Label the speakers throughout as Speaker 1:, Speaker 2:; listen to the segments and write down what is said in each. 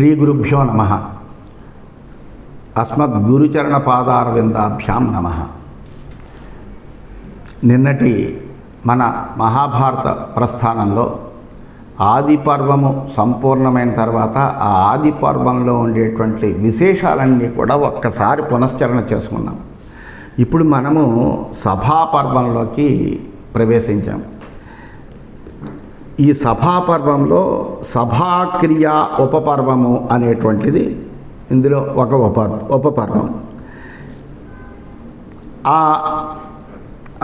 Speaker 1: శ్రీ గురుభ్యో నమ అస్మద్గురుచరణ పాదారవిందాభ్యాం నమ. నిన్నటి మన మహాభారత ప్రస్థానంలో ఆది పర్వము సంపూర్ణమైన తర్వాత ఆ ఆది పర్వంలో ఉండేటువంటి విశేషాలన్నీ కూడా ఒక్కసారి పునశ్చరణ చేసుకున్నాం. ఇప్పుడు మనము సభాపర్వంలోకి ప్రవేశించాం. ఈ సభాపర్వంలో సభాక్రియ ఉపపర్వము అనేటువంటిది ఇందులో ఒక ఉప ఉపపర్వం. ఆ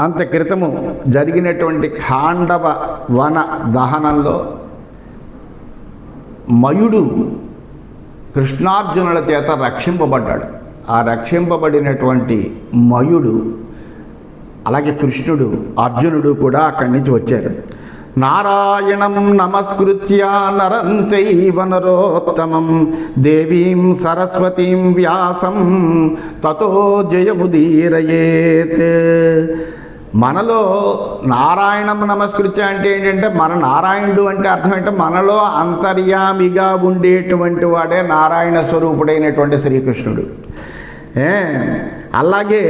Speaker 1: అంత క్రితము జరిగినటువంటి ఖాండవ వన దహనంలో మయుడు కృష్ణార్జునుల చేత రక్షింపబడ్డాడు. ఆ రక్షింపబడినటువంటి మయుడు అలాగే కృష్ణుడు అర్జునుడు కూడా అక్కడి నుంచి వచ్చారు. నారాయణం నమస్కృత్య నరం చైవ నరోత్తమం దేవీం సరస్వతీం వ్యాసం తతో జయముదీరయేత్. మనలో నారాయణం నమస్కృత్య అంటే ఏంటంటే మన నారాయణుడు అంటే అర్థం ఏంటంటే మనలో అంతర్యామిగా ఉండేటువంటి వాడే నారాయణ స్వరూపుడైనటువంటి శ్రీకృష్ణుడు. అలాగే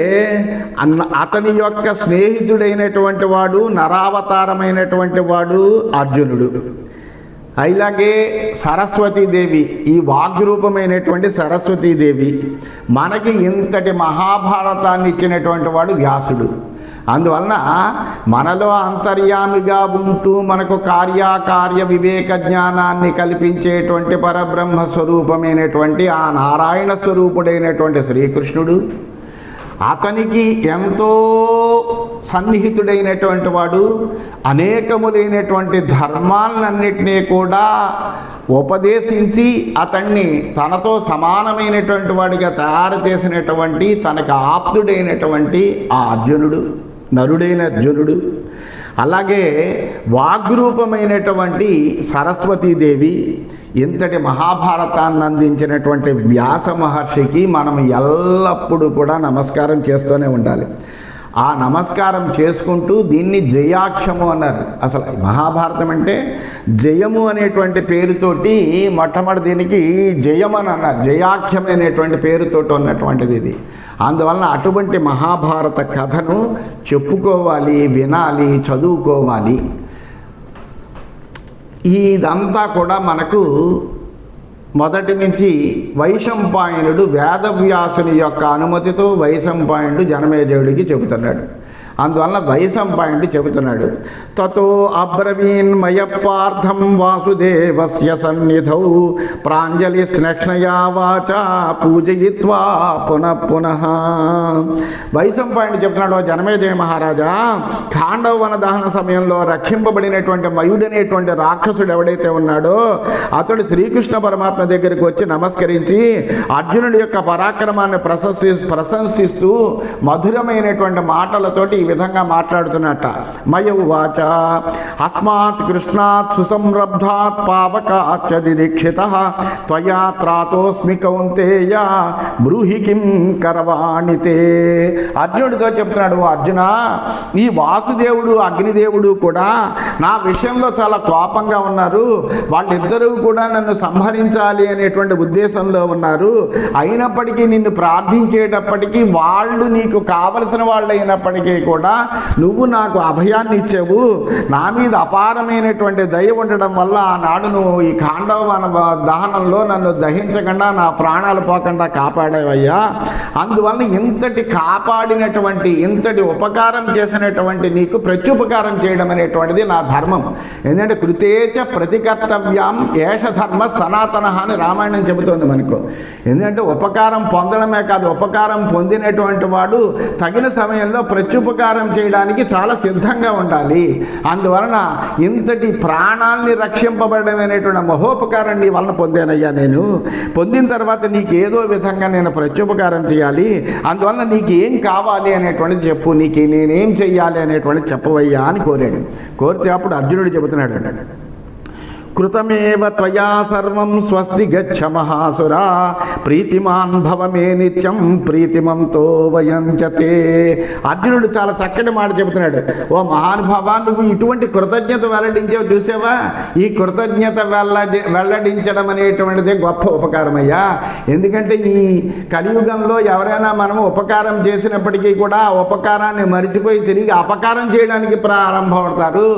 Speaker 1: అతని యొక్క స్నేహితుడైనటువంటి వాడు నరావతారమైనటువంటి వాడు అర్జునుడు. అలాగే సరస్వతీదేవి ఈ వాగ్రూపమైనటువంటి సరస్వతీదేవి మనకి ఇంతటి మహాభారతాన్ని ఇచ్చినటువంటి వాడు వ్యాసుడు. అందువలన మనలో అంతర్యామిగా ఉంటూ మనకు కార్యాకార్య వివేక జ్ఞానాన్ని కల్పించేటువంటి పరబ్రహ్మ స్వరూపమైనటువంటి ఆ నారాయణ స్వరూపుడైనటువంటి శ్రీకృష్ణుడు అతనికి ఎంతో సన్నిహితుడైనటువంటి వాడు అనేకములైనటువంటి ధర్మాలన్నింటినీ కూడా ఉపదేశించి అతన్ని తనతో సమానమైనటువంటి వాడిగా తయారు చేసినటువంటి తనకు ఆప్తుడైనటువంటి ఆ అర్జునుడు. నరుడైన అర్జునుడు అలాగే వాగ్రూపమైనటువంటి సరస్వతీదేవి ఇంతటి మహాభారతాన్ని అందించినటువంటి వ్యాస మహర్షికి మనం ఎల్లప్పుడూ కూడా నమస్కారం చేస్తూనే ఉండాలి. ఆ నమస్కారం చేసుకుంటూ దీన్ని జయాక్షము అన్నారు. అసలు మహాభారతం అంటే జయము అనేటువంటి పేరుతోటి మొట్టమొదటి దీనికి జయమని అన్నారు. జయాఖ్యం అనేటువంటి పేరుతోటి ఉన్నటువంటిది ఇది. అందువలన అటువంటి మహాభారత కథను చెప్పుకోవాలి వినాలి చదువుకోవాలి. ఇదంతా కూడా మనకు మొదటి నుంచి వైశంపాయనుడు వేదవ్యాసుని యొక్క అనుమతితో వైశంపాయనుడు జనమేజయుడికి చెబుతున్నాడు. అందువలన పాయింట్ చెబుతున్నాడు తతో అబ్రవీన్మయ పార్థం వాసుదేవస్య సన్నిధౌ ప్రాంజలి స్నక్షణయా వాచ పూజయిత్వా పునః పునః. వైశంపాయనుడు చెప్తున్నాడు జనమేజయ మహారాజా ఖాండవన దహన సమయంలో రక్షింపబడినటువంటి మయుడనేటువంటి రాక్షసుడు ఎవడైతే ఉన్నాడో అతడు శ్రీకృష్ణ పరమాత్మ దగ్గరికి వచ్చి నమస్కరించి అర్జునుడి యొక్క పరాక్రమాన్ని ప్రశంసి ప్రశంసిస్తూ మధురమైనటువంటి మాటలతోటి విధంగా మాట్లాడుతున్నట్ట మయ ఉవాచ. అస్మాత్ కృష్ణాత్ సుసంరబ్ధాత్ పావకాచ దీక్షిత. త్వయా త్రాతోస్మి కౌంతేయ. బ్రూహి కిం కరవాణితే అర్జునుడితో చెప్తున్నాడు అర్జున ఈ వాసుదేవుడు అగ్నిదేవుడు కూడా నా విషయంలో చాలా కోపంగా ఉన్నారు. వాళ్ళిద్దరూ కూడా నన్ను సంహరించాలి అనేటువంటి ఉద్దేశంలో ఉన్నారు. అయినప్పటికీ నిన్ను ప్రార్థించేటప్పటికీ వాళ్ళు నీకు కావలసిన వాళ్ళు అయినప్పటికీ కూడా నువ్వు నాకు అభయాన్ని ఇచ్చావు నా మీద అపారమైనటువంటి దయ ఉండడం వల్ల ఆనాడు నువ్వు ఈ కాండవ దహనంలో నన్ను దహించకుండా నా ప్రాణాలు పోకుండా కాపాడావయ్యా. అందువల్ల ఇంతటి కాపాడినటువంటి ఇంతటి ఉపకారం చేసినటువంటి నీకు ప్రత్యుపకారం చేయడం అనేటువంటిది నా ధర్మం. ఎందుకంటే కృతేచ ప్రతికర్తవ్యం ఏష ధర్మ సనాతన అని రామాయణం చెబుతోంది మనకు. ఎందుకంటే ఉపకారం పొందడమే కాదు ఉపకారం పొందినటువంటి వాడు తగిన సమయంలో ప్రత్యుపకారం చేయడానికి చాలా సిద్ధంగా ఉండాలి. అందువలన ఇంతటి ప్రాణాల్ని రక్షింపబడమైనటువంటి మహోపకారం నీ వలన పొందానయ్యా నేను. పొందిన తర్వాత నీకు ఏదో విధంగా నేను ప్రత్యుపకారం చేయాలి. అందువలన నీకు ఏం కావాలి అనేటువంటిది చెప్పు. నీకు నేనేం చెయ్యాలి అనేటువంటిది చెప్పవయ్యా అని కోరాడు. కోరితే అప్పుడు అర్జునుడు చెబుతున్నాడు. కృతమేవ త్వయా సర్వం స్వస్తి గచ్చ మహాసురా ప్రీతిమాన్ భవ మే నిత్యం ప్రీతిమంతో వయంచతే అర్జునుడు చాలా చక్కటి మాట చెబుతున్నాడు ఓ మహానుభావ నువ్వు ఇటువంటి కృతజ్ఞత వెల్లడించావు చూసావా? ఈ కృతజ్ఞత వెల్లడి వెల్లడించడం అనేటువంటిదే గొప్ప ఉపకారమయ్యా. ఎందుకంటే ఈ కలియుగంలో ఎవరైనా మనం ఉపకారం చేసినప్పటికీ కూడా ఆ ఉపకారాన్ని మరిచిపోయి తిరిగి అపకారం చేయడానికి ప్రారంభపడతారు.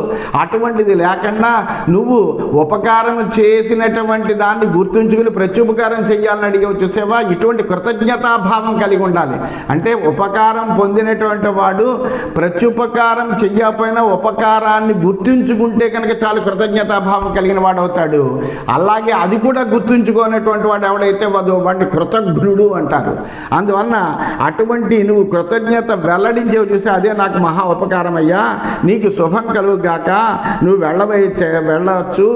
Speaker 1: అటువంటిది లేకుండా నువ్వు ఉపకారం చేసినటువంటి దాన్ని గుర్తుంచుకుని ప్రత్యుపకారం చేయాలని అడిగే చూసేవా ఇటువంటి కృతజ్ఞతాభావం కలిగి ఉండాలి. అంటే ఉపకారం పొందినటువంటి వాడు ప్రత్యుపకారం చెయ్యకపోయినా ఉపకారాన్ని గుర్తుంచుకుంటే కనుక చాలా కృతజ్ఞతాభావం కలిగిన వాడు అవుతాడు అలాగే అది కూడా గుర్తుంచుకోనటువంటి వాడు ఎవడైతే వాడు వాడిని కృతజ్ఞుడు అంటారు. అందువలన అటువంటి నువ్వు కృతజ్ఞత వెల్లడించేవి చూస్తే అదే నాకు మహా ఉపకారం అయ్యా. నీకు శుభం కలుగుగాక నువ్వు వెళ్ళవై వెళ్ళవచ్చు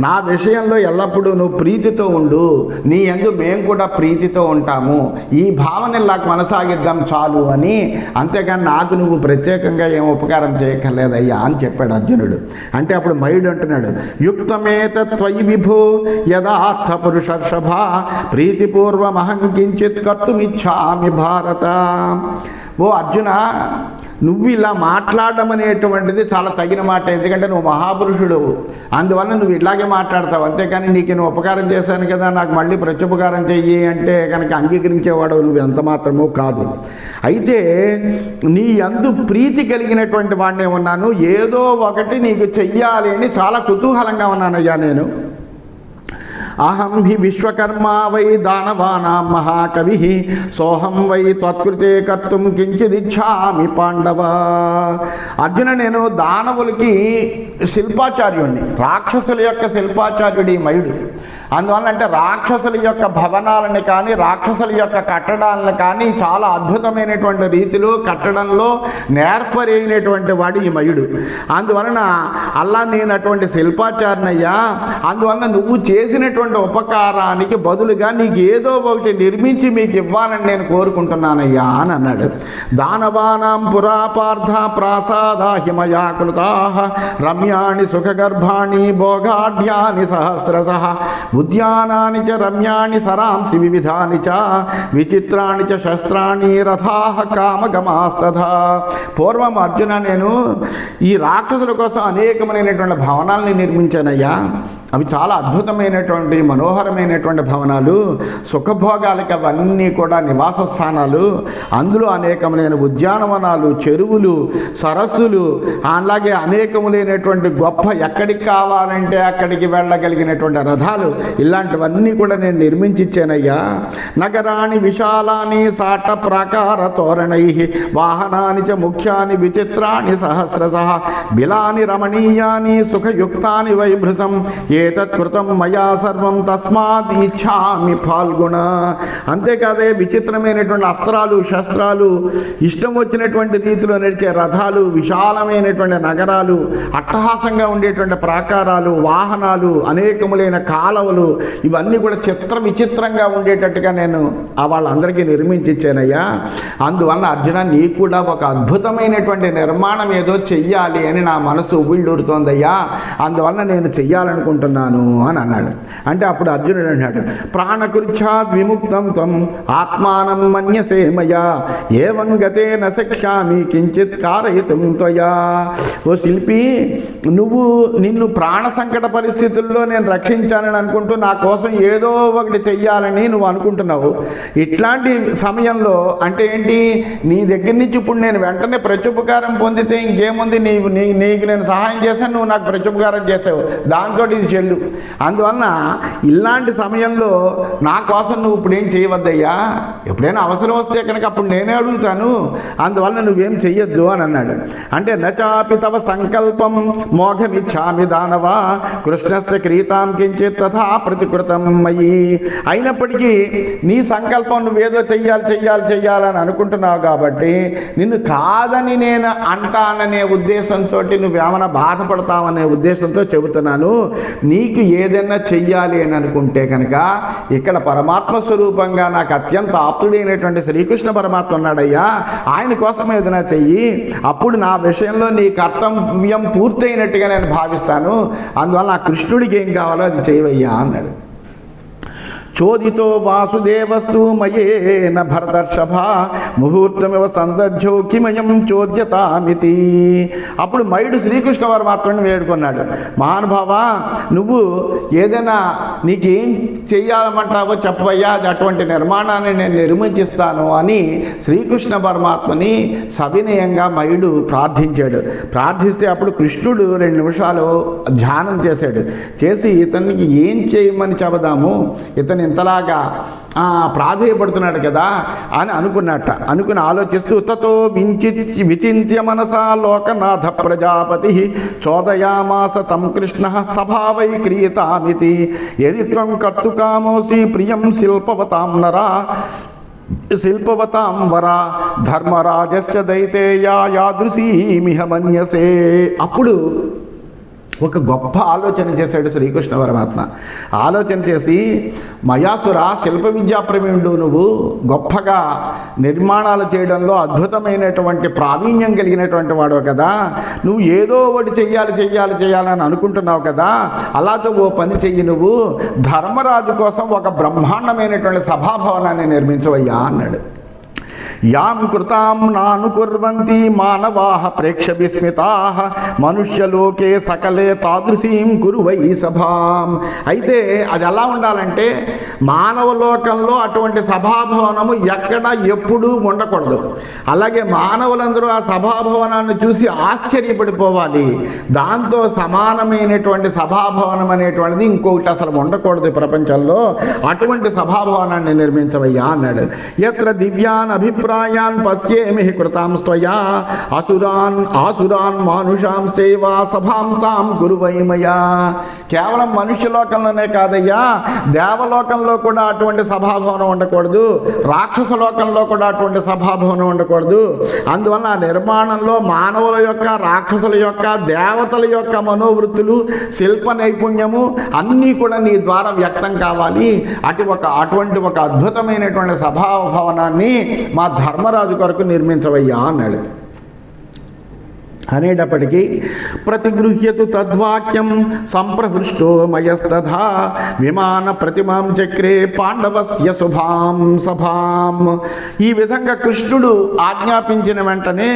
Speaker 1: నా విషయంలో ఎల్లప్పుడూ నువ్వు ప్రీతితో ఉండు. నీ ఎందు మేము కూడా ప్రీతితో ఉంటాము. ఈ భావన ఇలా కొనసాగిద్దాం చాలు అని అంతేగాని నాకు నువ్వు ప్రత్యేకంగా ఏం ఉపకారం చేయక్కర్లేదయ్యా అని చెప్పాడు అర్జునుడు. అంటే అప్పుడు మయుడు అంటున్నాడు యుక్తమేత త్వయి విభో యథార్థ పురుషర్షభ ప్రీతిపూర్వమహం కించిత్ కర్తుమిచ్చామి భారత. ఓ అర్జున నువ్వు ఇలా మాట్లాడడం అనేటువంటిది చాలా తగిన మాట. ఎందుకంటే నువ్వు మహాపురుషుడు. అందువల్ల నువ్వు ఇట్లాగే మాట్లాడతావు. అంతేకాని నీకు నేను ఉపకారం చేశాను కదా నాకు మళ్ళీ ప్రత్యుపకారం చెయ్యి అంటే కనుక అంగీకరించేవాడు నువ్వు ఎంత మాత్రమో కాదు. అయితే నీ అందు ప్రీతి కలిగినటువంటి వాడినే ఉన్నాను. ఏదో ఒకటి నీకు చెయ్యాలి అని చాలా కుతూహలంగా ఉన్నానయ్యా నేను. అహం హి విశ్వకర్మా వై దానవానాం మహాకవి సోహం వై త్వత్కృతే కర్తుం కించిదిచ్చామి పాండవ. అర్జున నేను దానవులకి శిల్పాచార్యుడిని రాక్షసుల యొక్క శిల్పాచార్యుడి మయుడు. అందువల్ల అంటే రాక్షసుల యొక్క భవనాలని కానీ రాక్షసుల యొక్క కట్టడాలను కానీ చాలా అద్భుతమైనటువంటి రీతిలో కట్టడంలో నేర్పరేగినటువంటి వాడు ఈ మయుడు. అందువలన అల్లా నేను అటువంటి శిల్పాచారినయ్యా అందువలన నువ్వు చేసినటువంటి ఉపకారానికి బదులుగా నీకు ఏదో ఒకటి నిర్మించి మీకు ఇవ్వాలని నేను కోరుకుంటున్నానయ్యా అని అన్నాడు. దానవానాం పురాపార్థ ప్రాసాద హిమయాకృతా రమ్యాణి సుఖగర్భాణి భోగాఢ్యాని సహస్రశ ఉద్యానాని చ రమ్యాణి సరాంసి వివిధాని చ విచిత్రాణి చ శస్త్రాణి రథా కామగమాస్తథ. పూర్వం అర్జున నేను ఈ రాక్షసుల కోసం అనేకమైనటువంటి భవనాల్ని నిర్మించానయ్యా. అవి చాలా అద్భుతమైనటువంటి మనోహరమైనటువంటి భవనాలు సుఖభోగాలకి అవన్నీ కూడా నివాస స్థానాలు అందులో అనేకములైన ఉద్యానవనాలు చెరువులు సరస్సులు అలాగే అనేకములైనటువంటి గొప్ప ఎక్కడికి కావాలంటే అక్కడికి వెళ్ళగలిగినటువంటి రథాలు ఇలాంటివన్నీ కూడా నేను నిర్మించి ఇచ్చానయ్యా నగరాన్ని విశాలాని సాట ప్రాకార తోరణై వాహనాని చ ముఖ్యాని విచిత్రాని సహస్రశ బిలాని రమణీయాని సుఖయుక్తాని వైభృతం ఏతత్కృతం మయా సర్వం తస్మాత్ ఇచ్చామి పాల్గొన అంతేకాదే విచిత్రమైనటువంటి అస్త్రాలు శస్త్రాలు ఇష్టం వచ్చినటువంటి రీతిలో నడిచే రథాలు విశాలమైనటువంటి నగరాలు అట్టహాసంగా ఉండేటువంటి ప్రాకారాలు వాహనాలు అనేకములైన కాలవలు ఇవన్నీ కూడా చిత్ర విచిత్రంగా ఉండేటట్టుగా నేను ఆ వాళ్ళందరికీ నిర్మించిచ్చానయ్యా. అందువల్ల అర్జున నీకు కూడా ఒక అద్భుతమైనటువంటి నిర్మాణం ఏదో చెయ్యాలి అని నా మనసు ఉవ్విళ్ళూరుతోందయ్యా. అందువల్ల నేను చెయ్యాలనుకుంటున్నాను అని అన్నాడు. అంటే అప్పుడు అర్జునుడు అన్నాడు ప్రాణకృచ్ఛాత్ విముక్తం త్వం ఆత్మానం మన్యసేమయా? ఏవం గతే నశక్ష్యామి కించిత్ కారయితం త్వయా? ఓ శిల్పి నువ్వు నిన్ను ప్రాణ సంకట పరిస్థితుల్లో నేను రక్షించానని అనుకుంటున్నాను అనుకుంటూ నా కోసం ఏదో ఒకటి చెయ్యాలని నువ్వు అనుకుంటున్నావు. ఇట్లాంటి సమయంలో అంటే ఏంటి? నీ దగ్గర నుంచి ఇప్పుడు నేను వెంటనే ప్రత్యుపకారం పొందితే ఇంకేముంది? నీవు నీ నీకు నేను సహాయం చేశాను నువ్వు నాకు ప్రత్యుపకారం చేసావు దాంతో ఇది చెల్లు. అందువలన ఇలాంటి సమయంలో నా కోసం నువ్వు ఇప్పుడు ఏం చేయవద్దయ్యా? ఎప్పుడైనా అవసరం వస్తే కనుక అప్పుడు నేనే అడుగుతాను. అందువలన నువ్వేం చెయ్యొద్దు అని అన్నాడు. అంటే నచాపి తవ సంకల్పం మోఘమిచ్చామి దానవా కృష్ణస్య క్రీతాం కించిత్ తథా ప్రతికృతం మయి అయినప్పటికీ నీ సంకల్పం నువ్వేదో చెయ్యాలి చెయ్యాలి చెయ్యాలని అనుకుంటున్నావు కాబట్టి నిన్ను కాదని నేను అంటాననే ఉద్దేశంతో నువ్వేమైనా బాధపడతావనే ఉద్దేశంతో చెబుతున్నాను. నీకు ఏదైనా చెయ్యాలి అని అనుకుంటే కనుక ఇక్కడ పరమాత్మ స్వరూపంగా నాకు అత్యంత ఆప్తుడైనటువంటి శ్రీకృష్ణ పరమాత్మ ఉన్నాడయ్యా. ఆయన కోసం ఏదైనా చెయ్యి. అప్పుడు నా విషయంలో నీ కర్తవ్యం పూర్తయినట్టుగా నేను భావిస్తాను. అందువల్ల నా కృష్ణుడికి ఏం కావాలో అది చేయవయ్యా అన్నాడు చోదితో వాసుదేవస్తు మయేన భరతర్షభ ముహూర్తమివ సందర్భో కిమయం చోద్యతామితి. అప్పుడు మయుడు శ్రీకృష్ణ పరమాత్మని వేడుకున్నాడు. మహానుభావ నువ్వు ఏదైనా నీకేం చెయ్యాలమంటావో చెప్పవయ్యా అది అటువంటి నిర్మాణాన్ని నేను నిర్మించిస్తాను అని శ్రీకృష్ణ పరమాత్మని సవినయంగా మయుడు ప్రార్థించాడు. ప్రార్థిస్తే అప్పుడు కృష్ణుడు రెండు నిమిషాలు ధ్యానం చేశాడు. చేసి ఇతనికి ఏం చేయమని చెబదాము? ఇతను ఇంతలాగా ప్రాధేయపడుతున్నాడు కదా అని అనుకున్నట్ట. అనుకుని ఆలోచిస్తూ తతో వించి విచింత్య మనసా లోకనాథ ప్రజాపతి చోదయామాస తం కృష్ణ సభావై క్రియతామితి ఎది త్వం కర్తుకామోసి ప్రియం శిల్పవతాం నరా శిల్పవతాం వరా ధర్మరాజస్య దైతేయా యాదృశీమిహ మన్యసే. అప్పుడు ఒక గొప్ప ఆలోచన చేశాడు శ్రీకృష్ణ పరమాత్మ. ఆలోచన చేసి మయాసుర శిల్ప విద్యాప్రమీణుడు నువ్వు గొప్పగా నిర్మాణాలు చేయడంలో అద్భుతమైనటువంటి ప్రావీణ్యం కలిగినటువంటి వాడు కదా. నువ్వు ఏదో ఒకటి చెయ్యాలి చెయ్యాలి చెయ్యాలని అనుకుంటున్నావు కదా. అలాతో ఓ పని చెయ్యి నువ్వు. ధర్మరాజు కోసం ఒక బ్రహ్మాండమైనటువంటి సభాభవనాన్ని నిర్మించవయ్యా అన్నాడు. యాం కృతాం నానుకుర్వంతి మానవాహ ప్రేక్ష విస్మితా మనుష్యలోకే సకలే తాదృశీం కురువై సభాం. అయితే అది ఎలా ఉండాలంటే మానవ లోకంలో అటువంటి సభాభవనము ఎక్కడ ఎప్పుడూ ఉండకూడదు. అలాగే మానవులందరూ ఆ సభాభవనాన్ని చూసి ఆశ్చర్యపడిపోవాలి. దాంతో సమానమైనటువంటి సభాభవనం అనేటువంటిది ఇంకొకటి అసలు ఉండకూడదు ప్రపంచంలో. అటువంటి సభాభవనాన్ని నిర్మించవయ్యా అన్నాడు. ఎత్ర దివ్యాన్ అభిప్రాయాన్ పశ్యేమి కృతాం స్వయా అసురాన్ ఆసురాన్ మానుషాం సేవా సభాం తాం గురువైమయా కేవలం మనుష్య లోకంలోనే కాదయ్యా దేవలోకంలో కూడా అటువంటి సభాభవనం ఉండకూడదు రాక్షస లోకంలో కూడా అటువంటి సభాభవనం ఉండకూడదు. అందువల్ల ఆ నిర్మాణంలో మానవుల యొక్క రాక్షసుల యొక్క దేవతల యొక్క మనోవృత్తులు శిల్ప నైపుణ్యము అన్నీ కూడా నీ ద్వారా వ్యక్తం కావాలి. అటు ఒక అటువంటి ఒక అద్భుతమైనటువంటి సభాభవనాన్ని మా ధర్మరాజు కొరకు నిర్మించవయ్యా అన్నాడు. అనేటప్పటికీ ప్రతిగృహ్యతు తద్వాక్యం సంప్రహృష్టో మయస్తథా విమాన ప్రతిమాం చక్రే పాండవస్య శుభాం సభాం. ఈ విధంగా కృష్ణుడు ఆజ్ఞాపించిన వెంటనే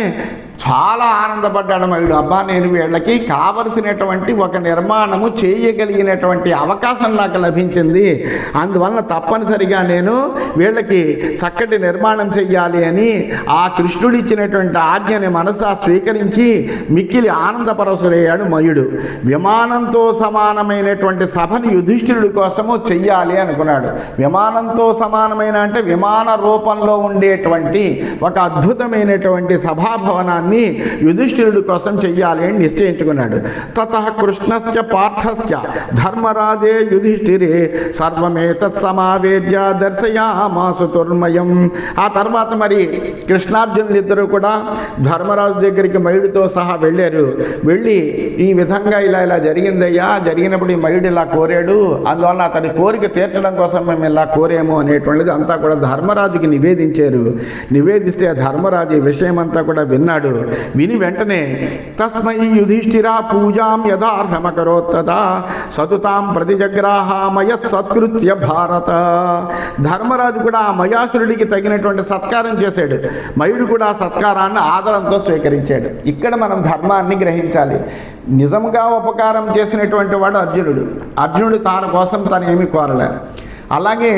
Speaker 1: చాలా ఆనందపడ్డాడు మయుడు అబ్బా నేను వీళ్ళకి కావలసినటువంటి ఒక నిర్మాణము చేయగలిగినటువంటి అవకాశం నాకు లభించింది. అందువలన తప్పనిసరిగా నేను వీళ్ళకి చక్కటి నిర్మాణం చెయ్యాలి అని ఆ కృష్ణుడు ఇచ్చినటువంటి ఆజ్ఞని మనసా స్వీకరించి మిక్కిలి ఆనందపరసురయ్యాడు మయుడు. విమానంతో సమానమైనటువంటి సభని యుధిష్ఠిరుడి కోసము చెయ్యాలి అనుకున్నాడు. విమానంతో సమానమైన అంటే విమాన రూపంలో ఉండేటువంటి ఒక అద్భుతమైనటువంటి సభాభవనాన్ని యుధిష్ఠిరుడి కోసం చెయ్యాలి అని నిశ్చయించుకున్నాడు. తత కృష్ణస్య పార్థస్య ధర్మరాజే యుధిష్ఠిరే సర్వమేతత్ సమావేద్య దర్శయామాసు తుర్మయం. ఆ తర్వాత మరి కృష్ణార్జునులు ఇద్దరు కూడా ధర్మరాజు దగ్గరికి మయుడితో సహా వెళ్ళారు. వెళ్ళి ఈ విధంగా ఇలా ఇలా జరిగిందయ్యా జరిగినప్పుడు ఈ మయుడు ఇలా కోరాడు అందువల్ల అతని కోరిక తీర్చడం కోసం మేము ఇలా కోరేమో అనేటువంటిది అంతా కూడా ధర్మరాజుకి నివేదించారు. నివేదిస్తే ధర్మరాజు ఈ విషయం అంతా కూడా విన్నాడు. విని వెంటనే తస్మై యుధిష్ఠిరా పూజాం యథార్హమకరోత్తదా సతుతాం ప్రతిజగ్రాహామయ సత్కృత్య భారత. ధర్మరాజు కూడా ఆ మయాసురుడికి తగినటువంటి సత్కారం చేశాడు. మయుడు కూడా ఆ సత్కారాన్ని ఆదరంతో స్వీకరించాడు. ఇక్కడ మనం ధర్మాన్ని గ్రహించాలి. నిజంగా ఉపకారం చేసినటువంటి వాడు అర్జునుడు. అర్జునుడు తాను కోసం తను ఏమి కోరలే. అలాగే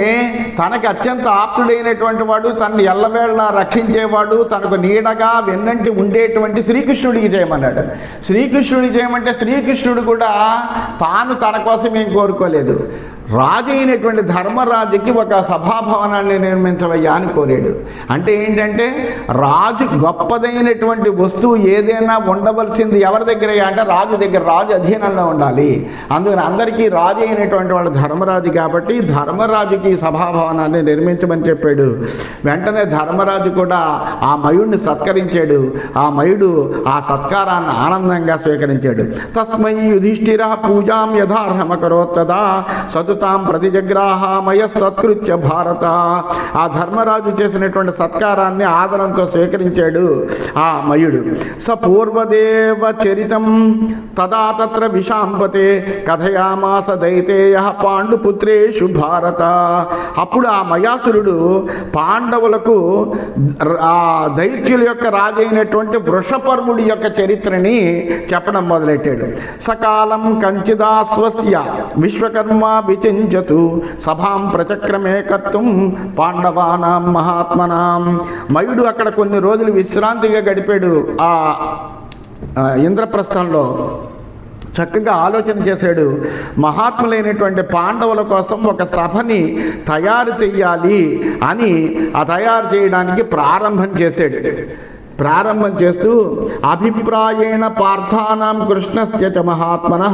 Speaker 1: తనకి అత్యంత ఆప్తుడైనటువంటి వాడు తనని ఎల్లవేళ రక్షించేవాడు తనకు నీడగా వెన్నంటి ఉండేటువంటి శ్రీకృష్ణుడికి చేయమన్నాడు. శ్రీకృష్ణుడికి చేయమంటే శ్రీకృష్ణుడు కూడా తాను తన కోసం ఏం కోరుకోలేదు. రాజు అయినటువంటి ధర్మరాజుకి ఒక సభాభవనాన్ని నిర్మించవయ్యా అని కోరాడు. అంటే ఏంటంటే రాజు గొప్పదైనటువంటి వస్తువు ఏదైనా ఉండవలసింది ఎవరి దగ్గర అంటే రాజు దగ్గర రాజు అధీనంలో ఉండాలి. అందుకని అందరికీ రాజు అయినటువంటి వాళ్ళు ధర్మరాజు కాబట్టి ధర్మరాజుకి సభాభవనాన్ని నిర్మించమని చెప్పాడు. వెంటనే ధర్మరాజు కూడా ఆ మయుడిని సత్కరించాడు. ఆ మయుడు ఆ సత్కారాన్ని ఆనందంగా స్వీకరించాడు. తస్మై యుధిష్ఠిర పూజాం యథార్హమకరోత్తదా సదు తాం ప్రతిజగ్రాహామయ సత్కృత్య భారత. ఆ ధర్మరాజు చేసినటువంటి సత్కారాన్ని ఆదరంతో స్వీకరించాడు ఆ మయుడు. స పూర్వదేవ చరితం తదా తత్ర విశాంపతే కథయామాస దైతేయ పాండుపుత్రేషు భారత. అప్పుడు ఆ మయాసురుడు పాండవులకు ఆ దైత్యుల యొక్క రాజైనటువంటి వృషపర్వుడి యొక్క చరిత్రని చెప్పడం మొదలెట్టాడు. సకాలం కంచిదాస్వస్య విశ్వకర్మ విచించతు సభాం ప్రచక్రమే కర్తుం పాండవానాం మహాత్మనాం. మయుడు అక్కడ కొన్ని రోజులు విశ్రాంతిగా గడిపాడు. ఆ ఆ ఇంద్రప్రస్థంలో చక్కగా ఆలోచన చేశాడు. మహాత్ములైనటువంటి పాండవుల కోసం ఒక సభని తయారు చెయ్యాలి అని ఆ తయారు చేయడానికి ప్రారంభం చేశాడు. ప్రారంభం చేస్తూ అభిప్రాయేణ పార్థానాం కృష్ణస్య చ మహాత్మన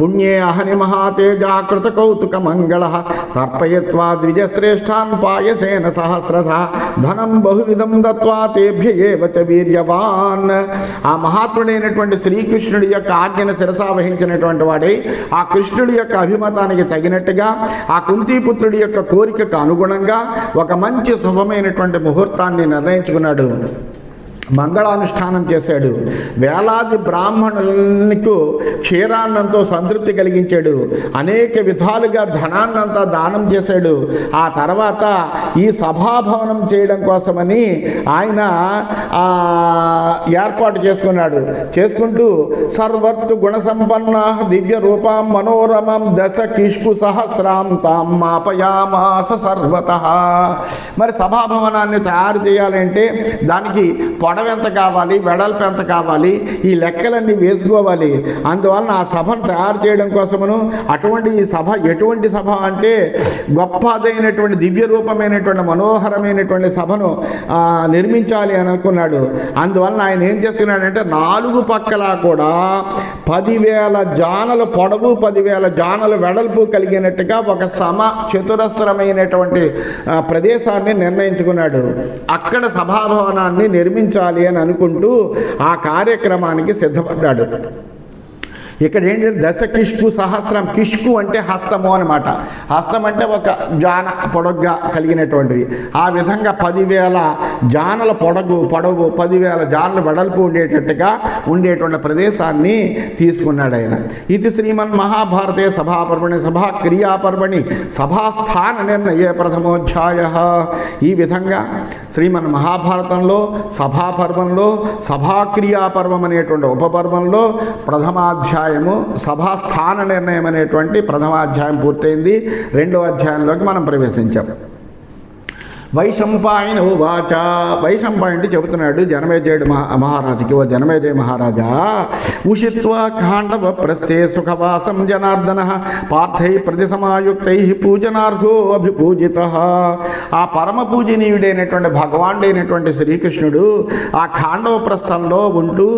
Speaker 1: పుణ్యే అహని మహాతేజా కృత కౌతుక మంగళ తర్పయత్వా ద్విజశ్రేష్టాన్ పాయసేన సహస్రస ధనం బహువిధం దత్వా తేభ్య చ వీర్యవాన్. ఆ మహాత్ముడైనటువంటి శ్రీకృష్ణుడి యొక్క ఆజ్ఞను శిరసా వహించినటువంటి ఆ కృష్ణుడి యొక్క అభిమతానికి తగినట్టుగా ఆ కుంతీపుత్రుడి యొక్క కోరికకు అనుగుణంగా ఒక మంచి శుభమైనటువంటి ముహూర్తాన్ని నిర్ణయించుకున్నాడు. మంగళానుష్ఠానం చేశాడు. వేలాది బ్రాహ్మణులకు క్షీరాన్నంతో సంతృప్తి కలిగించాడు. అనేక విధాలుగా ధనాన్నంతా దానం చేశాడు. ఆ తర్వాత ఈ సభాభవనం చేయడం కోసమని ఆయన ఏర్పాటు చేసుకున్నాడు. చేసుకుంటూ సర్వత్తు గుణసంపన్న దివ్య రూపాం మనోరమం దశ కిష్కు సహస్రాం తాం మాపయామాస సర్వత. మరి సభాభవనాన్ని తయారు చేయాలంటే దానికి పొడవు ఎంత కావాలి వెడల్పు ఎంత కావాలి ఈ లెక్కలన్నీ వేసుకోవాలి. అందువలన ఆ సభను తయారు చేయడం కోసమును అటువంటి ఈ సభ ఎటువంటి సభ అంటే గొప్పదైనటువంటి దివ్య రూపమైనటువంటి మనోహరమైనటువంటి సభను నిర్మించాలి అని అనుకున్నాడు. అందువలన ఆయన ఏం చేస్తున్నాడంటే నాలుగు పక్కల కూడా పదివేల జానల పొడవు పదివేల జానల వెడల్పు కలిగినట్టుగా ఒక సమ చతురస్రమైనటువంటి ప్రదేశాన్ని నిర్ణయించుకున్నాడు. అక్కడ సభాభవనాన్ని నిర్మించాలి అని అనుకుంటూ ఆ కార్యక్రమానికి సిద్ధపడ్డాడు. ఇక్కడ ఏంటంటే దశ కిష్కు సహస్రం. కిష్కు అంటే హస్తము అనమాట హస్తం అంటే ఒక జాన పొడగ్గా కలిగినటువంటివి ఆ విధంగా పదివేల జానల పొడగు పొడవు పదివేల జానల వెడల్పు ఉండేటట్టుగా ఉండేటువంటి ప్రదేశాన్ని తీసుకున్నాడు ఆయన. ఇది శ్రీమన్ మహాభారతే సభాపర్వణి సభా క్రియాపర్వణి సభాస్థాన నిర్ణయ ప్రథమోధ్యాయ. ఈ విధంగా శ్రీమన్ మహాభారతంలో సభాపర్వంలో సభాక్రియాపర్వం అనేటువంటి ఉపపర్వంలో అధ్యాయము సభాస్థాన నిర్ణయం అనేటువంటి ప్రథమాధ్యాయం పూర్తయింది. రెండో అధ్యాయంలోకి మనం ప్రవేశించాం. వైశంపాయన ఉవాచ. వైశంపాయనుడు చెబుతున్నాడు జనమేజయుడు మహా మహారాజుకి ఓ జనమేజయ మహారాజా. ఉషిత్వా ఖాండవ ప్రస్థే సుఖవాసం జనార్దన పార్థై ప్రతి సమాయుక్తై పూజనార్హో అభిపూజిత. ఆ పరమ పూజనీయుడైనటువంటి భగవానుడైనటువంటి శ్రీకృష్ణుడు ఆ ఖాండవ ప్రస్థంలో ఉంటూ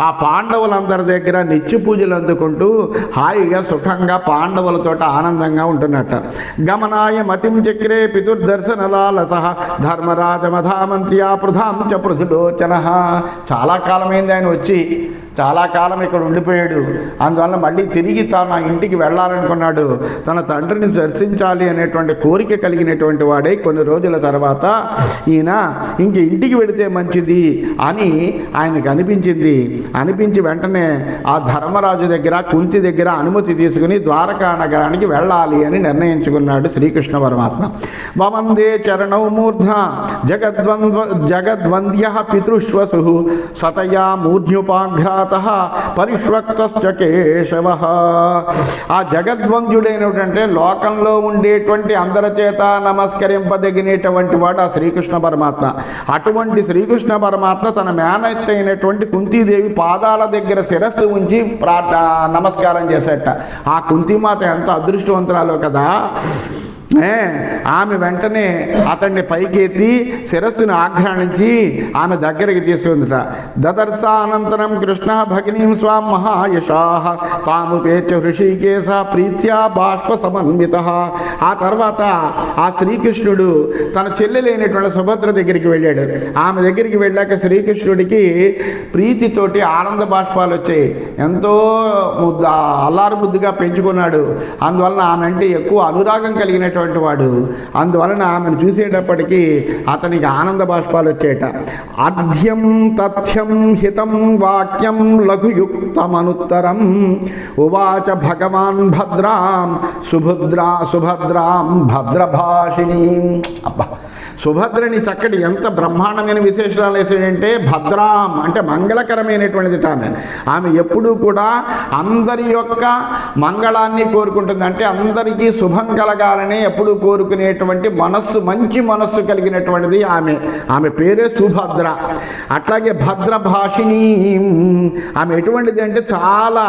Speaker 1: ఆ పాండవులందరి దగ్గర నిత్య పూజలు అందుకుంటూ హాయిగా సుఖంగా పాండవులతోట ఆనందంగా ఉంటున్నట్ట. గమనాయ మతిం చక్రే సహ ధర్మరాజమధామంత్యా పృథాం చ పృథులోచన. చాలా కాలమైంది ఆయన వచ్చి. చాలా కాలం ఇక్కడ ఉండిపోయాడు. అందువల్ల మళ్ళీ తిరిగి తాను ఇంటికి వెళ్ళాలనుకున్నాడు. తన తండ్రిని దర్శించాలి అనేటువంటి కోరిక కలిగినటువంటి వాడై కొన్ని రోజుల తర్వాత ఈయన ఇంక ఇంటికి వెడితే మంచిది అని ఆయనకు అనిపించింది. అనిపించి వెంటనే ఆ ధర్మరాజు దగ్గర కుంతి దగ్గర అనుమతి తీసుకుని ద్వారకా నగరానికి వెళ్ళాలి అని నిర్ణయించుకున్నాడు శ్రీకృష్ణ పరమాత్మ. వమందే చరణౌ మూర్ధ జగద్వంద్వ జగద్వంద్య పితృశ్వసు సతయా మూర్ధ్యుపాఘ్రాత పరిష్వక్తశ్చ కేశవ. ఆ జగద్వంద్యుడైనటువంటి లోకంలో ఉండేటువంటి అందరి చేత నమస్కరింపదగినటువంటి వాడు ఆ శ్రీకృష్ణ పరమాత్మ. అటువంటి శ్రీకృష్ణ పరమాత్మ తన మేనత్ అయినటువంటి కుంతీదేవి పాదాల దగ్గర శిరస్సు ఉంచి ప్రా నమస్కారం చేసేట. ఆ కుంతిమాత ఎంత అదృష్టవంతురాలో కదా. ఆమె వెంటనే అతన్ని పైకి ఎత్తి శిరస్సును ఆఘ్రాణించి ఆమె దగ్గరికి తీసుకుందిట. దదర్శానంతరం కృష్ణ భగినీం స్వాం మహాయశా. తాముపేచ హృషికేశ ప్రీత్యా బాష్ప సమన్విత. ఆ తర్వాత ఆ శ్రీకృష్ణుడు తన చెల్లెలైనటువంటి సుభద్ర దగ్గరికి వెళ్ళాడు. ఆమె దగ్గరికి వెళ్ళాక శ్రీకృష్ణుడికి ప్రీతితోటి ఆనంద బాష్పాలు వచ్చాయి. ఎంతో ముద్ద అల్లారు ముద్దుగా పెంచుకున్నాడు. అందువలన ఆమె అంటే ఎక్కువ అనురాగం కలిగినటువంటి వాడు. అందువలన ఆమెను చూసేటప్పటికీ అతనికి ఆనంద బాష్పాలు వచ్చేట. అర్ధ్యం తథ్యం హితం వాక్యం లఘుయుక్తమనుత్తరం. ఉవాచ భగవాన్ భద్రాం సుభద్రా సుభద్రాం భద్రభాషిణీ. అబ్బా! సుభద్రని చక్కటి ఎంత బ్రహ్మాండమైన విశేషాలు వేసాడంటే భద్రాం అంటే మంగళకరమైనటువంటిది ఆమె ఆమె ఎప్పుడూ కూడా అందరి యొక్క మంగళాన్ని కోరుకుంటుంది. అంటే అందరికీ శుభం కలగాలని ఎప్పుడూ కోరుకునేటువంటి మనస్సు మంచి మనస్సు కలిగినటువంటిది ఆమె. ఆమె పేరే సుభద్ర. అట్లాగే భద్ర భాషిణి ఆమె ఎటువంటిది అంటే చాలా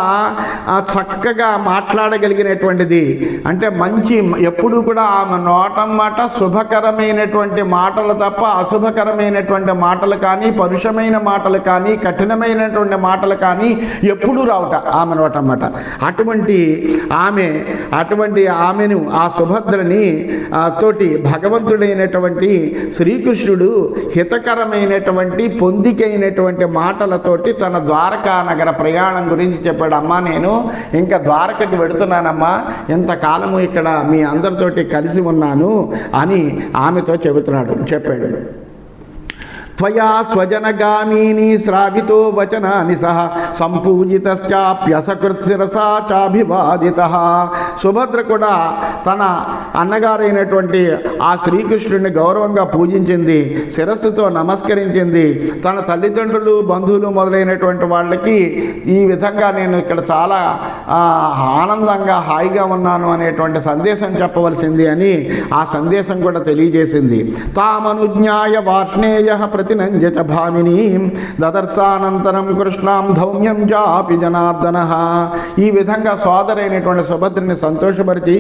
Speaker 1: చక్కగా మాట్లాడగలిగినటువంటిది. అంటే మంచి ఎప్పుడూ కూడా ఆమె నోటమాట శుభకరమైనటువంటి మాటలు తప్ప అశుభకరమైనటువంటి మాటలు కానీ పరుషమైన మాటలు కానీ కఠినమైనటువంటి మాటలు కానీ ఎప్పుడూ రావట ఆమె అన్నమాట అటువంటి ఆమె అటువంటి ఆమెను ఆ సుభద్రని ఆ, తోటి భగవంతుడైనటువంటి శ్రీకృష్ణుడు హితకరమైనటువంటి పొందికైనటువంటి మాటలతోటి తన ద్వారకా నగర ప్రయాణం గురించి చెప్పాడు అమ్మా నేను ఇంకా ద్వారకకి వెడుతున్నానమ్మా ఇంతకాలము ఇక్కడ మీ అందరితోటి కలిసి ఉన్నాను అని ఆమెతో చెబుతాను చెబుతున్నాడు చెప్పాడు. త్వయా స్వజనగామీని శ్రావితో వచనాని సహ సంపూజితశ్చాప్యసకృత్శిరసా చాభివాదిత. సుభద్ర కూడా తన అన్నగారైనటువంటి ఆ శ్రీకృష్ణుడిని గౌరవంగా పూజించింది శిరస్సుతో నమస్కరించింది. తన తల్లిదండ్రులు బంధువులు మొదలైనటువంటి వాళ్ళకి ఈ విధంగా నేను ఇక్కడ చాలా ఆనందంగా హాయిగా ఉన్నాను అనేటువంటి సందేశం చెప్పవలసింది అని ఆ సందేశం కూడా తెలియజేసింది. తామనుజ్ఞాయ ప్రతి ప్రతినంజత భామిని దదర్శానంతరం కృష్ణాం ధౌమ్యం చాపి జనార్దన. ఈ విధంగా సోదరైనటువంటి సుభద్రిని సంతోషపరిచి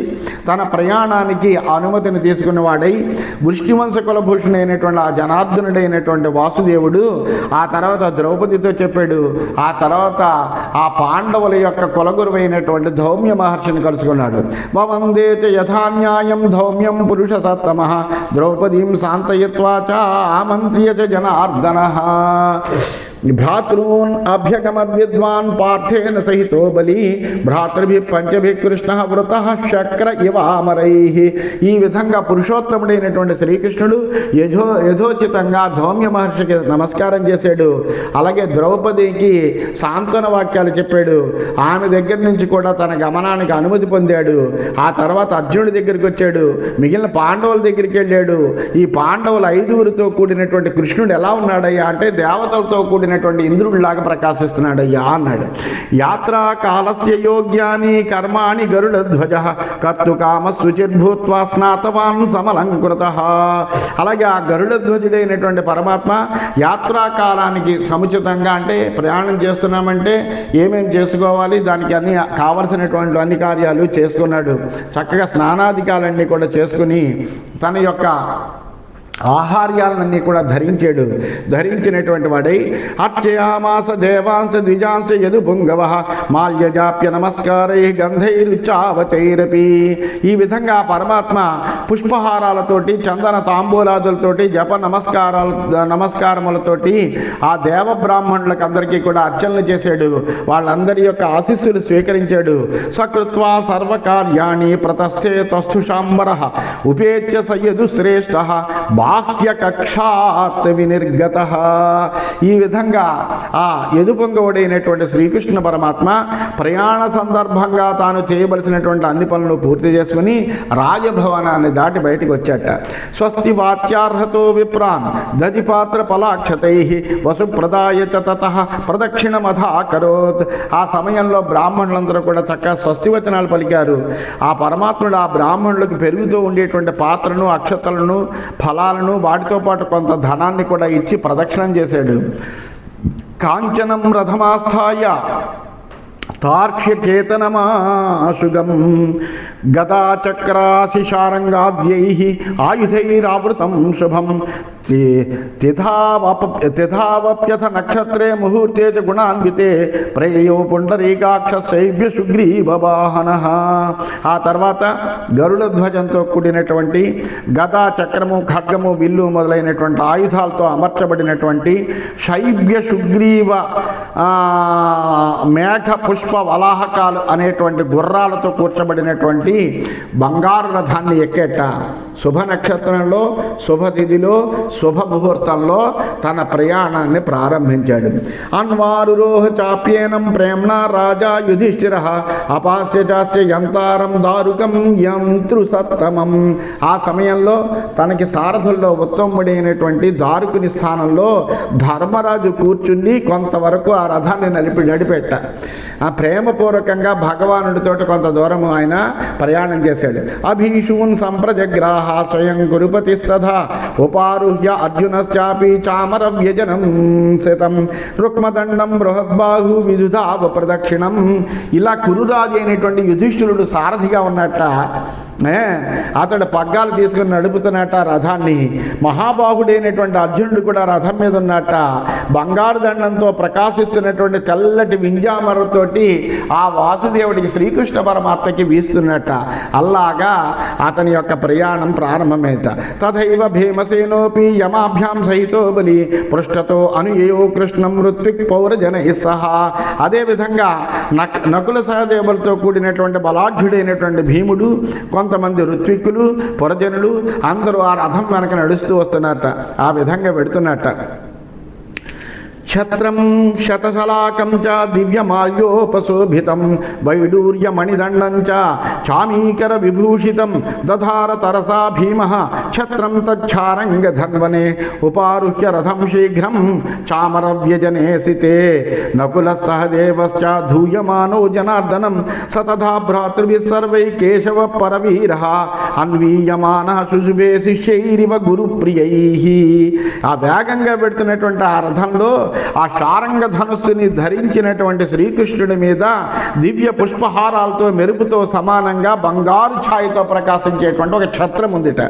Speaker 1: తన ప్రయాణానికి అనుమతిని తీసుకున్నవాడై వృష్టివంశ కులభూషణైనటువంటి ఆ జనార్దనుడైనటువంటి వాసుదేవుడు ఆ తర్వాత ద్రౌపదితో చెప్పాడు. ఆ తర్వాత ఆ పాండవుల యొక్క కులగురువైనటువంటి ధౌమ్య మహర్షిని కలుసుకున్నాడు. వందే యథాన్యాయం ధౌమ్యం పురుష సత్తమ ద్రౌపదీం శాంతయత్వా జ ఆమంత్రియ చ జనార్దన భ్రాతॄన్ అభ్యగమద్విద్వాన్ పార్థేన సహితో బలి భ్రాతృభి పంచభి కృష్ణ వృత శక్ర ఇవామరై ఈ విధంగా పురుషోత్తముడైనటువంటి శ్రీకృష్ణుడు యథో యథోచితంగా ధౌమ్య మహర్షికి నమస్కారం చేశాడు. అలాగే ద్రౌపదికి సాంత్వన వాక్యాలు చెప్పాడు. ఆమె దగ్గర నుంచి కూడా తన గమనానికి అనుమతి పొందాడు. ఆ తర్వాత అర్జునుడి దగ్గరికి వచ్చాడు. మిగిలిన పాండవుల దగ్గరికి వెళ్ళాడు. ఈ పాండవుల ఐదుగురితో కూడినటువంటి కృష్ణుడు ఎలా ఉన్నాడయ్యా అంటే దేవతలతో కూడిన కూడినటువంటి ఇంద్రుడిలాగా ప్రకాశిస్తున్నాడయ్యా అన్నాడు. యాత్రా కాలస్య యోగ్యాని కర్మాణి గరుడ ధ్వజ కర్తుకామ శుచిర్భూత్వా స్నాతవాన్ సమలంకృత. అలాగే ఆ గరుడ ధ్వజుడైనటువంటి పరమాత్మ యాత్రాకాలానికి సముచితంగా అంటే ప్రయాణం చేస్తున్నామంటే ఏమేం చేసుకోవాలి దానికి అన్ని కావలసినటువంటి అన్ని కార్యాలు చేసుకున్నాడు. చక్కగా స్నానాధికాలన్నీ కూడా చేసుకుని తన యొక్క ఆహార్యాలన్నీ కూడా ధరించాడు. ధరించినటువంటి వాడై అర్చయామాస దేవాంశ ద్విజాంశ యదు పుంగవ మాల్యజాప్య నమస్కారై గంధైరుచావచైరపి ఈ విధంగా పరమాత్మ పుష్పహారాలతోటి చందన తాంబూలాదులతోటి జప నమస్కారాల నమస్కారములతోటి ఆ దేవ బ్రాహ్మణులకు అందరికీ కూడా అర్చనలు చేశాడు వాళ్ళందరి యొక్క ఆశీస్సులు స్వీకరించాడు. సకృత్వా సర్వకార్యాణి ప్రతస్థే తస్థుషాంబర ఉపేత్య సయ్యదు శ్రేష్ఠ బాహ్య కక్షాత్ వినిర్గత. ఈ విధంగా ఆ ఎదుపొంగవుడైనటువంటి శ్రీకృష్ణ పరమాత్మ ప్రయాణ సందర్భంగా తాను చేయవలసినటువంటి అన్ని పనులు పూర్తి చేసుకుని రాజభవనాన్ని దాటి బయటికి వచ్చాట. స్వస్తి వాక్యార్హతో విప్రాన్ దధిపాత్ర ఫలాక్షతై వసుప్రదాయ చ తతః ప్రదక్షిణమధాకరోత్. ఆ సమయంలో బ్రాహ్మణులందరూ కూడా చక్కగా స్వస్తి వచనాలు పలికారు. ఆ పరమాత్ముడు ఆ బ్రాహ్మణులకు పెరుగుతూ ఉండేటువంటి పాత్రను అక్షతలను ఫలాలను వాటితో పాటు కొంత ధనాన్ని కూడా ఇచ్చి ప్రదక్షిణం చేశాడు. కాంచనం రథమాస్థాయ తార్క్ష్యకేతనమాశుగం గదాచక్రాశిశారంగాద్యై ఆయుధైరావృతం శుభం తిథావప తిథావప్యథ నక్షత్రే ముహూర్తే చ గుణాన్వితే ప్రేయో పుండరీకాక్ష శైభ్య సుగ్రీవవాహన. ఆ తర్వాత గరుడ ధ్వజంతో కూడినటువంటి గదా చక్రము ఖడ్గము విల్లు మొదలైనటువంటి ఆయుధాలతో అమర్చబడినటువంటి శైభ్య సుగ్రీవ మేఘ పుష్ప వలాహకాలు అనేటువంటి గుర్రాలతో కూర్చబడినటువంటి బంగారు రథాన్ని ఎక్కేట. శుభ నక్షత్రంలో శుభతిథిలో శుభ ముహూర్తంలో తన ప్రయాణాన్ని ప్రారంభించాడు. అన్వారురోహ చాప్యేనం ప్రేమ్ణ రాజా యుధిష్ఠిర అపాస్య చాస్య యంతారం దారుకం యంత్రు సత్తమం. ఆ సమయంలో తనకి సారథుల్లో ఉత్తముడైనటువంటి దారుకుని స్థానంలో ధర్మరాజు కూర్చుండి కొంతవరకు ఆ రథాన్ని నడిపి నడిపెట్ట. ఆ ప్రేమపూర్వకంగా భగవానుడితో కొంత దూరం ఆయన ప్రయాణం చేశాడు. అభీషూన్ సంప్రజగ్రాహ స్వయం గురుపతిస్తథ. ఉపారుహ్య అర్జునశ్చాపి చామర వ్యజనం శతం. రుక్మదండం బృహద్బాహు విధుధావ ప్రదక్షిణం. ఇలా కురురాజు అయినటువంటి యుధిష్ఠిరుడు సారథిగా ఉన్నట్ట ఏ, అతడు పగ్గాలు తీసుకుని నడుపుతున్నట్ట రథాన్ని. మహాబాహుడైనటువంటి అర్జునుడు కూడా రథం మీద ఉన్నట్ట. బంగారు దండంతో ప్రకాశిస్తున్నటువంటి తెల్లటి వింజామరతోటి ఆ వాసుదేవుడికి శ్రీకృష్ణ పరమాత్మకి వీస్తున్నట్ట. అల్లాగా అతని యొక్క ప్రయాణం ప్రారంభమైత తథైవ భీమసేనోపి యమాభ్యాం సహితో బలి. పృష్ఠతో అనుయో కృష్ణం ఋత్విక్ పౌరజన సహా. అదేవిధంగా నక్ నకుల సహదేవులతో కూడినటువంటి బలాఢ్యుడైనటువంటి భీముడు కొంతమంది ఋత్విక్కులు పురజనులు అందరూ ఆ రథం వెనక నడుస్తూ వస్తున్నట్ట ఆ విధంగా పెడుతున్నట్ట క్షత్రం శతశలాకం చ దివ్యమాల్యోపశోభితం వైడూర్యమణిదండం చ చామీకర విభూషితం దధార తరసా భీమ క్షత్రం తచ్చారంగధన్వనే ఉపారుహ్య రథం శీఘ్రం చామర వ్యజనేసితే నకుల సహదేవశ్చ ధూయమానో జనార్దనం సతథా భ్రాతృభిः సర్వై కేశవ పరవీర అన్వీయమాన శుశుభే శిష్యైరివ గురుప్రియై. ఆ వేగంగా పెడుతున్నటువంటి ఆ రథంలో ఆ షారంగ ధనుస్సుని ధరించినటువంటి శ్రీకృష్ణుడి మీద దివ్య పుష్పహారాలతో మెరుపుతో సమానంగా బంగారు ఛాయతో ప్రకాశించేటువంటి ఒక ఛత్రం ఉందిట.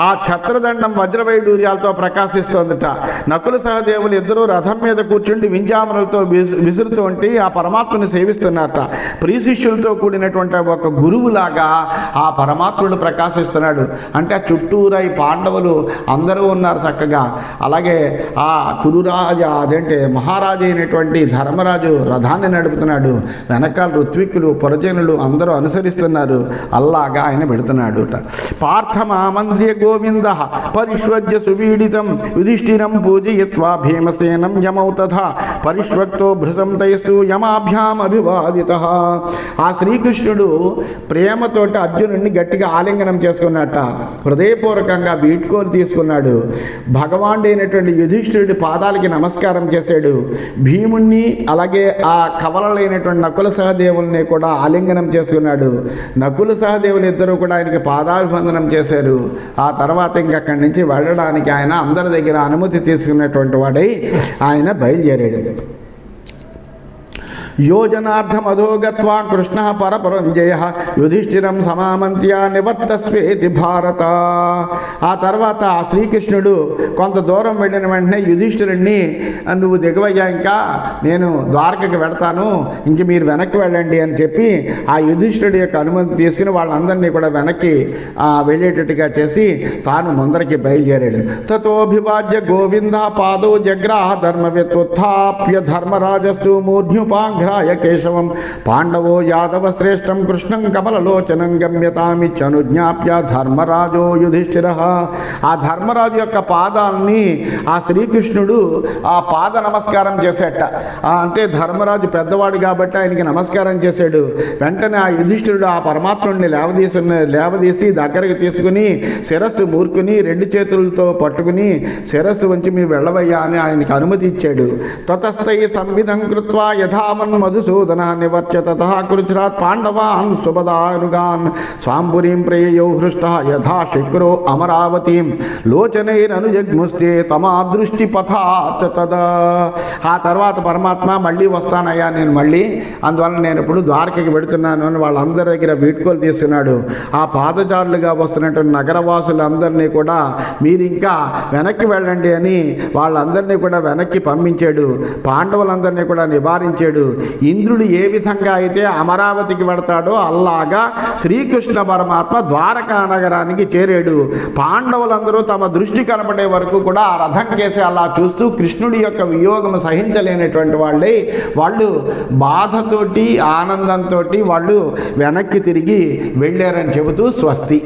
Speaker 1: ఆ ఛత్రదండం వజ్రవైడూర్యాలతో ప్రకాశిస్తోందిట. నకుల సహదేవులు ఇద్దరూ రథం మీద కూర్చుండి వింజామరలతో విసు- విసురుతూ ఉంటే ఆ పరమాత్మని సేవిస్తున్నారట. ప్రియశిష్యులతో కూడినటువంటి ఒక గురువులాగా ఆ పరమాత్ముడు ప్రకాశిస్తున్నాడు. అంటే చుట్టూరై పాండవులు అందరూ ఉన్నారు చక్కగా. అలాగే ఆ కురురాజ అదేంటి మహారాజు అయినటువంటి ధర్మరాజు రథాన్ని నడుపుతున్నాడు. వెనకాల ఋత్విక్కులు పురజనులు అందరూ అనుసరిస్తున్నారు. అల్లాగా ఆయన పెడుతున్నాడు పార్థమామంద్య గోవింద పరిష్వజ్య సువీడితం యుధిష్ఠిరం పూజయత్వా భీమసేనం యమౌ తథా పరిష్వక్తో భృతం తైస్తూ యమాభ్యాం అభివాదిత. ఆ శ్రీకృష్ణుడు ప్రేమతోటి అర్జునుడిని గట్టిగా ఆలింగనం చేసుకున్నట్ట హృదయపూర్వకంగా వీడ్కోలు తీసుకున్నాడు. భగవానుడైనటువంటి యుధిష్ఠిరుడి పాదాలకి నమస్కారం చేశాడు. భీముణ్ణి అలాగే ఆ కవలలైనటువంటి నకుల సహదేవుల్ని కూడా ఆలింగనం చేసుకున్నాడు నకుల సహదేవులు ఇద్దరు కూడా ఆయనకి పాదాభివందనం చేశారు. ఆ తర్వాత ఇంక అక్కడి నుంచి వెళ్ళడానికి ఆయన అందరి దగ్గర అనుమతి తీసుకున్నటువంటి వాడై ఆయన బయలుదేరాడు. యోజనార్థమధోగత్వా కృష్ణ పరపరంజయ యుధిష్ఠిరం సమామంత్య నివర్తస్వేతి భారత ఆ తర్వాత ఆ శ్రీకృష్ణుడు కొంత దూరం వెళ్ళిన వెంటనే యుధిష్ఠిరుణ్ణి నువ్వు దిగవయ్యా ఇంకా నేను ద్వారకకి వెడతాను ఇంక మీరు వెనక్కి వెళ్ళండి అని చెప్పి ఆ యుధిష్ఠుడి యొక్క అనుమతి తీసుకుని వాళ్ళందరినీ కూడా వెనక్కి వెళ్ళేటట్టుగా చేసి తాను ముందరికి బయలుదేరాడు. తతోభివాద్య గోవింద పాదో జగ్రాహ ధర్మవిత్థాప్య ధర్మరాజస్తు మూర్ధ్యుపాఘ్రాయ కేశవం. పాండవో యాదవ శ్రేష్టం కృష్ణం కమలలోచనం గమ్యతామిచ్చనుజ్ఞాప్య ధర్మరాజో యుధిష్ఠిర. ఆ ధర్మరాజు యొక్క పాదాన్ని ఆ శ్రీకృష్ణుడు ఆ పాద నమస్కారం చేసేట. అంటే ధర్మరాజు పెద్దవాడు కాబట్టి ఆయనకి నమస్కారం చేశాడు. వెంటనే ఆ యుధిష్ఠిరుడు ఆ పరమాత్ముడిని లేవదీసి లేవదీసి దగ్గరకు తీసుకుని శిరస్సు మూర్కుని రెండు చేతులతో పట్టుకుని శిరస్సు వంచి మీ వెళ్ళవయ్యా అని ఆయనకి అనుమతి ఇచ్చాడు. తతస్థై సంవిధం కృత్వా యథామన్ తావన్ మధుసూదన నివర్త్య తథా కృచిరాత్ పాండవాన్ సుభదానుగాన్ స్వాంపురీం ప్రేయో హృష్ట యథా శక్రో అమరావతీం లోచనైరనుజగ్ముస్తే తమా దృష్టి పథాత్ తదా ఆ తర్వాత పరమాత్మ మళ్ళీ వస్తానయ్యా నేను మళ్ళీ। అందువల్ల నేను ఇప్పుడు ద్వారకకి పెడుతున్నాను అని వాళ్ళందరి దగ్గర వీడ్కోలు తీస్తున్నాడు. ఆ పాదచారులుగా వస్తున్నటువంటి నగరవాసులందరినీ కూడా మీరు ఇంకా వెనక్కి వెళ్ళండి అని వాళ్ళందరినీ కూడా వెనక్కి పంపించాడు. పాండవులందరినీ కూడా నివారించాడు. ఇంద్రుడు ఏ విధంగా అయితే అమరావతికి వెడతాడో అలాగా శ్రీకృష్ణ పరమాత్మ ద్వారకా నగరానికి చేరాడు. పాండవులందరూ తమ దృష్టి కనపడే వరకు కూడా ఆ రథం కేసి అలా చూస్తూ కృష్ణుడి యొక్క వియోగం సహించలేనటువంటి వాళ్ళే. వాళ్ళు బాధతోటి ఆనందంతో వాళ్ళు వెనక్కి తిరిగి వెళ్ళారని చెబుతూ స్వస్తి.